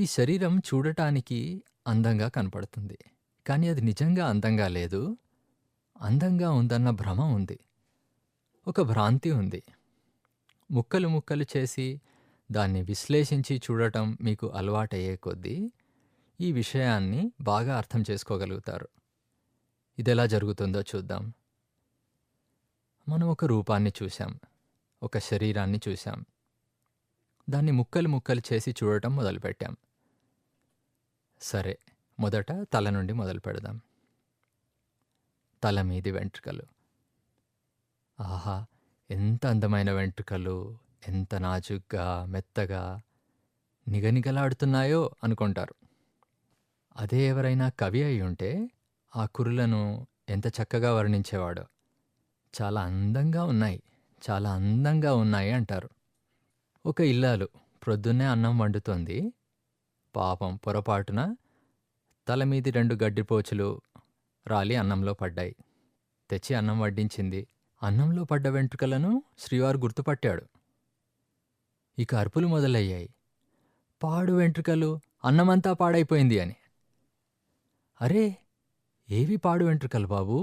ఈ శరీరం చూడటానికి అందంగా కనపడుతుంది. కానీ అది నిజంగా అందంగా లేదు. అందంగా ఉందన్న భ్రమ ఉంది. ఒక భ్రాంతి ఉంది. ముక్కలు ముక్కలు చేసి దాన్ని విశ్లేషించి చూడటం మీకు అలవాటయ్యే కొద్దీ ఈ విషయాన్ని బాగా అర్థం చేసుకోగలుగుతారు. ఇదెలా జరుగుతుందో చూద్దాం. మనం ఒక రూపాన్ని చూశాం. ఒక శరీరాన్ని చూశాం. దాన్ని ముక్కలు ముక్కలు చేసి చూడటం మొదలుపెట్టాం. సరే మొదట తల నుండి మొదలు పెడదాం తల మీది వెంట్రుకలు. ఆహా! ఎంత అందమైన వెంట్రుకలు. ఎంత నాజుగ్గా మెత్తగా, నిగనిగలాడుతున్నాయో అనుకుంటారు. అదే ఎవరైనా కవి అయ్యుంటే ఆ కురులను ఎంత చక్కగా వర్ణించేవాడో. చాలా అందంగా ఉన్నాయి. చాలా అందంగా ఉన్నాయి అంటారు. ఒక ఇల్లాలు ప్రొద్దున్నే అన్నం వండుతోంది. పాపం పొరపాటున తలమీది రెండు గడ్డిపోచులు రాలి అన్నంలో పడ్డాయి. తెచ్చి అన్నం వడ్డించింది. అన్నంలో పడ్డ వెంట్రుకలను శ్రీవారు గుర్తుపట్టాడు. ఇక అరుపులు మొదలయ్యాయి. పాడు వెంట్రుకలు, అన్నమంతా పాడైపోయింది అని. అరే! ఏవి పాడు వెంట్రుకలు బాబూ?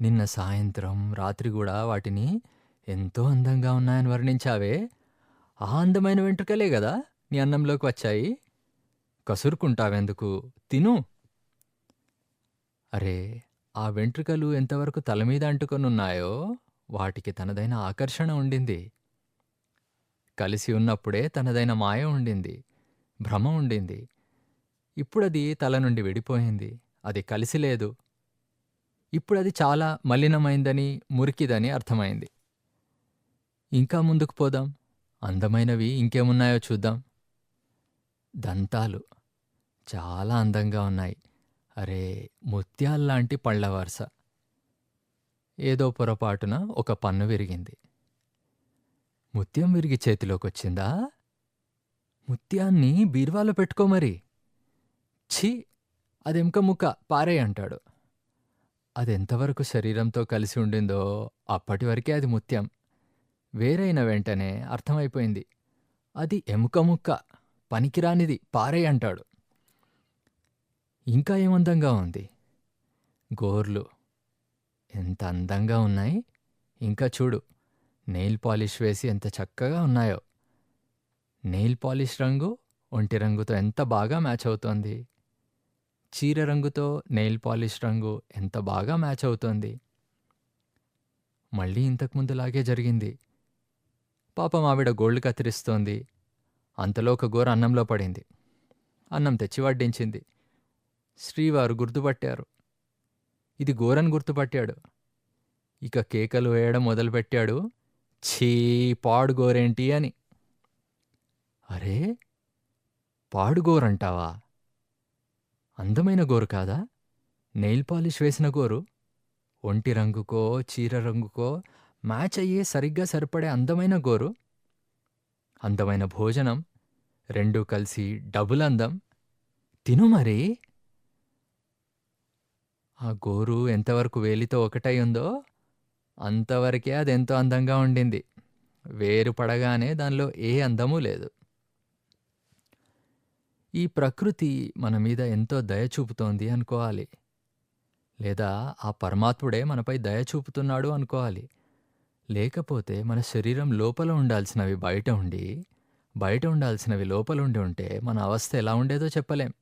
నిన్న సాయంత్రం, రాత్రి గూడా వాటిని ఎంతో అందంగా ఉన్నాయని వర్ణించావే! ఆ అందమైన వెంట్రుకలే గదా నీ అన్నంలోకి వచ్చాయి. కసురుకుంటావెందుకు? తిను. అరే! ఆ వెంట్రుకలు ఎంతవరకు తలమీద అంటుకొనున్నాయో వాటికి తనదైన ఆకర్షణ ఉండింది. కలిసి ఉన్నప్పుడే తనదైన మాయ ఉండింది. భ్రమ ఉండింది. ఇప్పుడది తల నుండి విడిపోయింది. అది కలిసి లేదు. ఇప్పుడది చాలా మలినమైందని, మురికిదని అర్థమైంది. ఇంకా ముందుకు పోదాం. అందమైనవి ఇంకేమున్నాయో చూద్దాం. దంతాలు. చాలా అందంగా ఉన్నాయి. అరే! ముత్యాల్లాంటి పళ్ళవరస ఏదో పొరపాటున ఒక పన్ను విరిగింది. ముత్యం విరిగి చేతిలోకొచ్చిందా? ముత్యాన్ని బీర్వాలో పెట్టుకో మరి. ఛీ! అదెంక ముక్క పారే అంటాడు. అదెంతవరకు శరీరంతో కలిసి ఉండిందో అప్పటి వరకే అది ముత్యం. వేరైన వెంటనే అర్థమైపోయింది. అది ఎముక ముక్క. పనికిరానిది పారే అంటాడు. ఇంకా ఏమందంగా ఉంది. గోర్లు. ఎంత అందంగా ఉన్నాయి. ఇంకా చూడు. నెయిల్ పాలిష్ వేసి ఎంత చక్కగా ఉన్నాయో. నెయిల్ పాలిష్ రంగు ఒంటి రంగుతో ఎంత బాగా మ్యాచ్ అవుతోంది. చీర రంగుతో నెయిల్ పాలిష్ రంగు ఎంత బాగా మ్యాచ్ అవుతోంది. మళ్ళీ ఇంతకుముందులాగే జరిగింది. పాపం ఆవిడ గోల్డ్ కత్తిరిస్తోంది. అంతలో ఒక గోర అన్నంలో పడింది. అన్నం తెచ్చి వడ్డించింది. శ్రీవారు గుర్తుపట్టారు. ఇది గోరని గుర్తుపట్టాడు. ఇక కేకలు వేయడం మొదలుపెట్టాడు. ఛీ! పాడుగోరేంటి అని. అరే! పాడుగోరంటావా అందమైన గోరు కాదా? నెయిల్ పాలిష్ వేసిన గోరు. ఒంటి రంగుకో, చీర రంగుకో మ్యాచ్ అయ్యే సరిగ్గా సరిపడే అందమైన గోరు. అందమైన భోజనం. రెండూ కలిసి డబుల్ అందం. తిను మరి. ఆ గోరు ఎంతవరకు వేలితో ఒకటై ఉందో అంతవరకే అదెంతో అందంగా ఉండింది. వేరు పడగానే దానిలో ఏ అందమూ లేదు. ఈ ప్రకృతి మన మీద ఎంతో దయ చూపుతోంది అనుకోవాలి. లేదా ఆ పరమాత్ముడే మనపై దయ చూపుతున్నాడు అనుకోవాలి. లేకపోతే మన శరీరం లోపల ఉండాల్సినవి బయట ఉండి, బయట ఉండాల్సినవి లోపలుండి ఉంటే మన అవస్థ ఎలా ఉండేదో చెప్పలేం.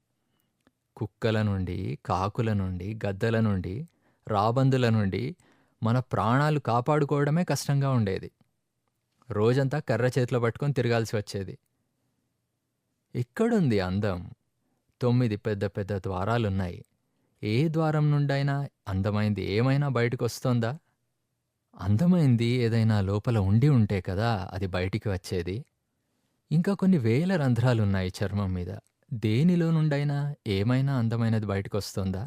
కుక్కల నుండి, కాకుల నుండి, గద్దల నుండి, రాబందుల నుండి మన ప్రాణాలు కాపాడుకోవడమే కష్టంగా ఉండేది. రోజంతా కర్ర చేతిలో పట్టుకొని తిరగాల్సి వచ్చేది. ఇక్కడుంది అందం? తొమ్మిది పెద్ద పెద్ద ద్వారాలున్నాయి. ఏ ద్వారం నుండైనా అందమైంది ఏమైనా బయటకొస్తోందా? అందమైంది ఏదైనా లోపల ఉండి ఉంటే కదా అది బయటికి వచ్చేది. ఇంకా కొన్ని వేల రంధ్రాలున్నాయి చర్మం మీద. దేనిలో నుండైనా ఏమైనా అందమైనది బయటకొస్తోందా?